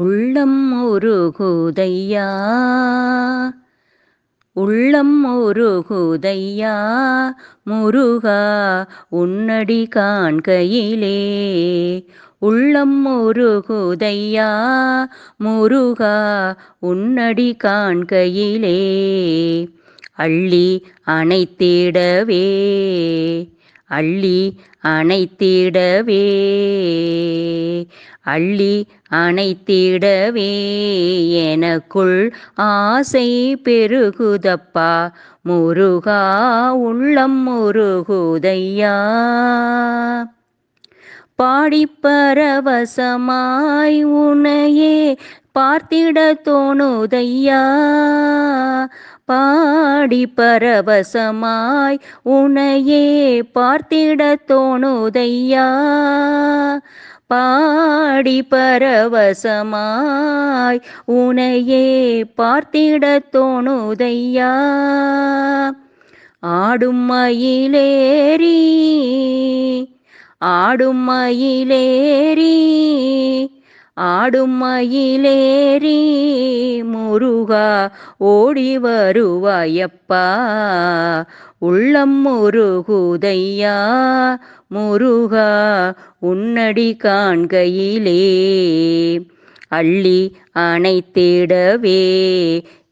உள்ளம் உருகுதையா உள்ளம் உருகுதையா முருகா உன்னடி காண்கையிலே. உள்ளம் உருகுதையா முருகா உன்னடி காண்கையிலே. அள்ளி அணைத்திடவே. அள்ளி அணைத்திடவே. அள்ளி அணைத்திடவே எனக்குள் ஆசை பெருகுதப்பா. முருகா உள்ளம் முருகுதையா. பாடிப்பரவசமாய் உனையே பார்த்திட தோணுதையா? பாடி பரவசமாய் உனையே பார்த்திட தோணுதையா? பாடி பரவசமாய் உனையே பார்த்திட தோணுதையா? ஆடும் மயிலேறி ஆடும் மயிலேறி ஆடும் மயிலேறி முருகா ஓடி வருவாயப்பா. உள்ளம் முருகுதையா முருகா உன்னடி காண்கையிலே. அள்ளி அணைத்திடவே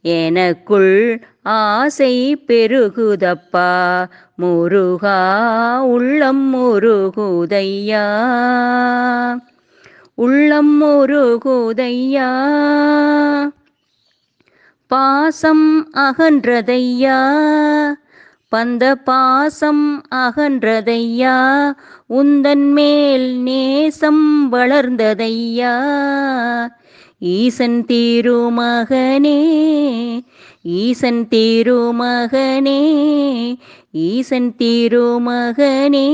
எனக்குள் ஆசை பெருகுதப்பா. முருகா உள்ளம் முருகுதையா. உள்ளம் ஒரு கோதையா? பாசம் அகன்றதையா? பந்த பாசம் அகன்றதையா? உந்தன் மேல் நேசம் வளர்ந்ததையா? ஈசன் திருமகனே ஈசன் திருமகனே ஈசன் திருமகனே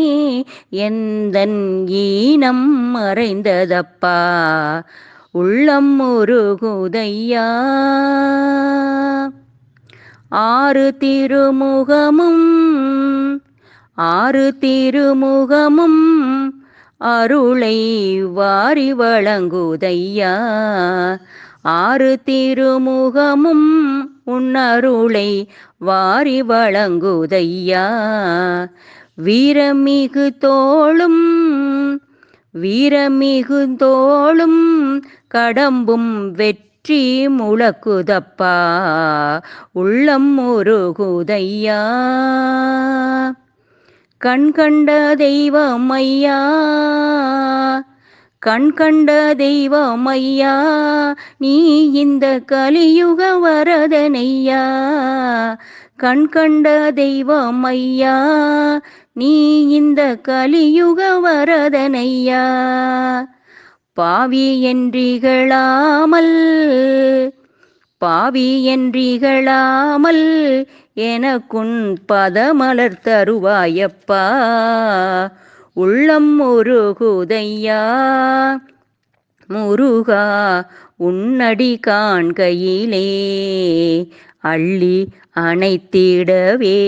எந்தன் ஈனம் மறைந்ததப்பா? உள்ளம் முருகுதையா? ஆறு திருமுகமும் ஆறு திருமுகமும் அருளை வாரி வழங்குதையா? ஆறு திருமுகமும் உன்னருளை வாரி வழங்குதையா? வீரமிகு தோளும் வீரமிகு தோளும் கடம்பும் வெற்றி முழக்குதப்பா. உள்ளம் முருகுதையா? கண் கண்ட தெய்வம் ஐயா கண் கண்ட தெய்வம் ஐயா நீ இந்த கலியுக வரதனையா கண் கண்ட தெய்வம் ஐயா நீ இந்த கலியுக வரதனையா. பாவி என்றிகளாமல் பாவி என்றிகளாமல் எனக்குன் பதமலர் தருவாயப்பா. உள்ளம் முருகுதையா முருகா உன்னடி காண்கையிலே அள்ளி அணைத்திடவே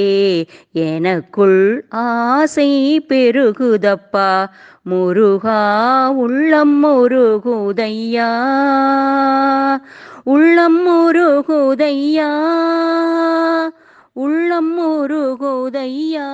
எனக்குள் ஆசை பெருகுதப்பா. முருகா உள்ளம் முருகுதையா உள்ளம் ஒரு கோதையா உள்ளம் ஒரு கோதையா